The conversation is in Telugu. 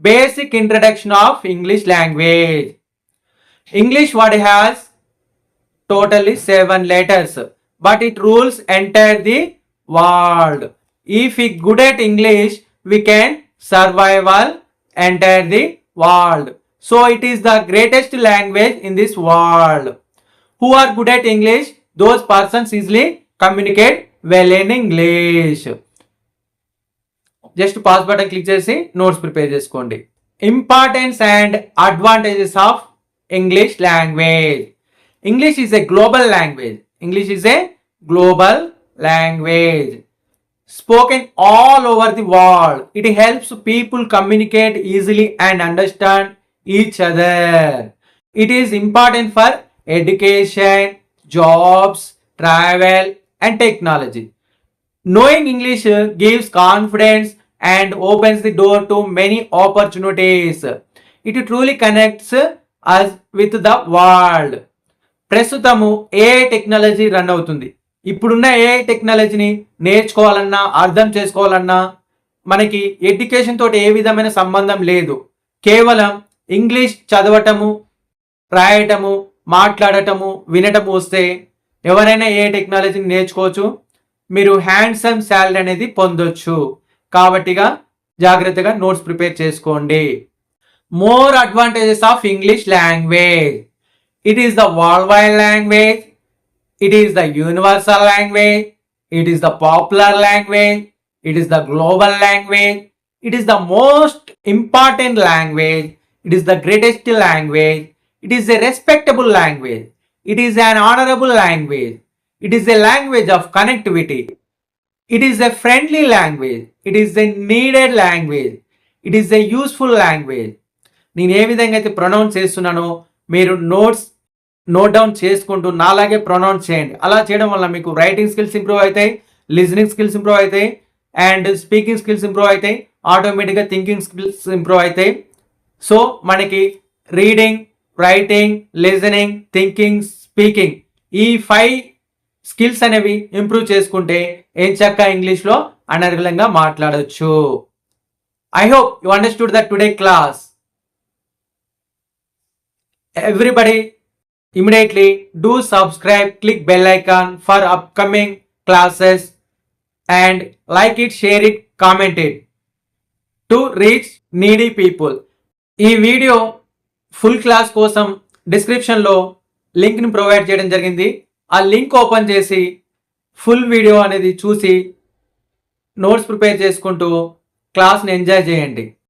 basic introduction of English language. English word has totally seven letters, but it rules entire the world. If we good at English, we can survival entire the world. So it is the greatest language in this world. Who are good at English? Those persons easily communicate well in English. Just pause button click చేసి నోట్స్ ప్రిపేర్ చేసుకోండి. Importance and advantages of English language English is a global language English is a global language spoken all over the world it helps people communicate easily and understand each other it is important for education jobs travel and technology knowing English gives confidence and opens the door to many opportunities. It truly connects us with the world. ప్రస్తుతము ఏ టెక్నాలజీ రన్ అవుతుంది ఇప్పుడున్న ఏ టెక్నాలజీని నేర్చుకోవాలన్నా అర్థం చేసుకోవాలన్నా మనకి ఎడ్యుకేషన్ తోటి ఏ విధమైన సంబంధం లేదు కేవలం ఇంగ్లీష్ చదవటము రాయటము మాట్లాడటము వినటము వస్తే ఎవరైనా ఏ టెక్నాలజీని నేర్చుకోవచ్చు మీరు హ్యాండ్సమ్ శాలరీ అనేది పొందొచ్చు కాబట్టిగా జాగ్రత్తగా నోట్స్ ప్రిపేర్ చేసుకోండి. More advantages of English language it is the world wide language it is the universal language it is the popular language it is the global language it is the most important language it is the greatest language it is a respectable language it is an honourable language it is a language of connectivity it is a friendly language. It is a needed language. It is a useful language. నేను ఏ విధంగా అయితే ప్రొనౌన్స్ చేస్తున్నానో మీరు నోట్స్ నోట్ డౌన్ చేసుకుంటూ నాలాగే ప్రొనౌన్స్ చేయండి. అలా చేయడం వల్ల మీకు రైటింగ్ స్కిల్స్ ఇంప్రూవ్ అవుతాయి లిజనింగ్ స్కిల్స్ ఇంప్రూవ్ అవుతాయి అండ్ స్పీకింగ్ స్కిల్స్ ఇంప్రూవ్ అవుతాయి ఆటోమేటిక్గా థింకింగ్ స్కిల్స్ ఇంప్రూవ్ అవుతాయి. సో మనకి reading writing listening thinking speaking ఈ ఫైవ్ స్కిల్స్ అనేవి ఇంప్రూవ్ చేసుకుంటే ఏం చక్కగా ఇంగ్లీష్లో అనర్గలంగా మాట్లాడవచ్చు I hope you understood the today class everybody immediately do subscribe click bell icon for upcoming classes and like it share it comment it to reach needy people ఈ వీడియో ఫుల్ క్లాస్ కోసం డిస్క్రిప్షన్లో లింక్ని ప్రొవైడ్ చేయడం జరిగింది. ఆ లింక్ ఓపెన్ చేసి ఫుల్ వీడియో అనేది చూసి నోట్స్ ప్రిపేర్ చేసుకుంటూ క్లాస్ని ఎంజాయ్ చేయండి.